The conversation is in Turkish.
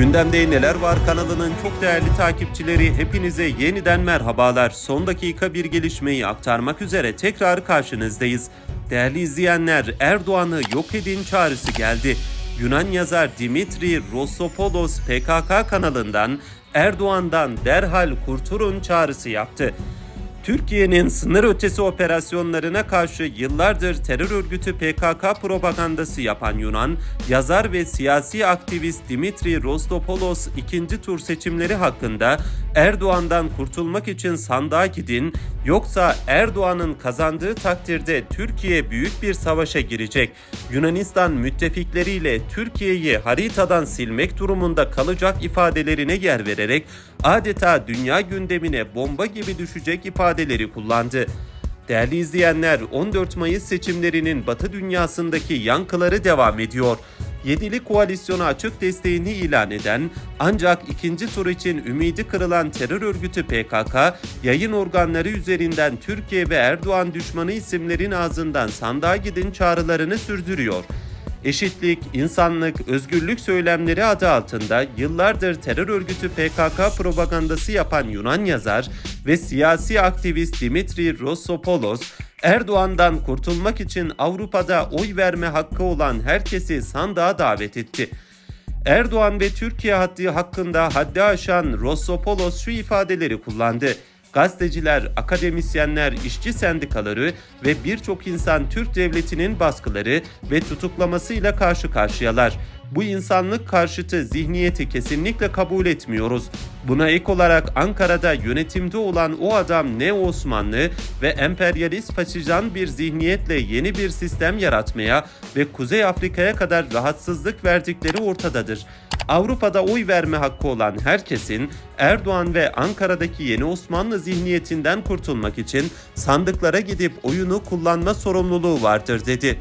Gündemde Neler Var kanalının çok değerli takipçileri hepinize yeniden merhabalar. Son dakika bir gelişmeyi aktarmak üzere tekrar karşınızdayız. Değerli izleyenler Erdoğan'ı yok edin çağrısı geldi. Yunan yazar Dimitri Rossopoulos PKK kanalından Erdoğan'dan derhal kurtulun çağrısı yaptı. Türkiye'nin sınır ötesi operasyonlarına karşı yıllardır terör örgütü PKK propagandası yapan Yunan, yazar ve siyasi aktivist Dimitri Rostopoulos ikinci tur seçimleri hakkında Erdoğan'dan kurtulmak için sandığa gidin, yoksa Erdoğan'ın kazandığı takdirde Türkiye büyük bir savaşa girecek. Yunanistan müttefikleriyle Türkiye'yi haritadan silmek durumunda kalacak ifadelerine yer vererek adeta dünya gündemine bomba gibi düşecek ifadeleri kullandı. Değerli izleyenler 14 Mayıs seçimlerinin Batı dünyasındaki yankıları devam ediyor. Yedili koalisyona açık desteğini ilan eden ancak ikinci tur için ümidi kırılan terör örgütü PKK, yayın organları üzerinden Türkiye ve Erdoğan düşmanı isimlerin ağzından sandığa gidin çağrılarını sürdürüyor. Eşitlik, insanlık, özgürlük söylemleri adı altında yıllardır terör örgütü PKK propagandası yapan Yunan yazar ve siyasi aktivist Dimitri Rossopoulos, Erdoğan'dan kurtulmak için Avrupa'da oy verme hakkı olan herkesi sandığa davet etti. Erdoğan ve Türkiye haddi hakkında haddi aşan Rossopoulos şu ifadeleri kullandı. Gazeteciler, akademisyenler, işçi sendikaları ve birçok insan Türk devletinin baskıları ve tutuklamasıyla karşı karşıyalar. Bu insanlık karşıtı zihniyeti kesinlikle kabul etmiyoruz. Buna ek olarak Ankara'da yönetimde olan o adam ne Osmanlı ve emperyalist faşizan bir zihniyetle yeni bir sistem yaratmaya ve Kuzey Afrika'ya kadar rahatsızlık verdikleri ortadadır. Avrupa'da oy verme hakkı olan herkesin Erdoğan ve Ankara'daki yeni Osmanlı zihniyetinden kurtulmak için sandıklara gidip oyunu kullanma sorumluluğu vardır dedi.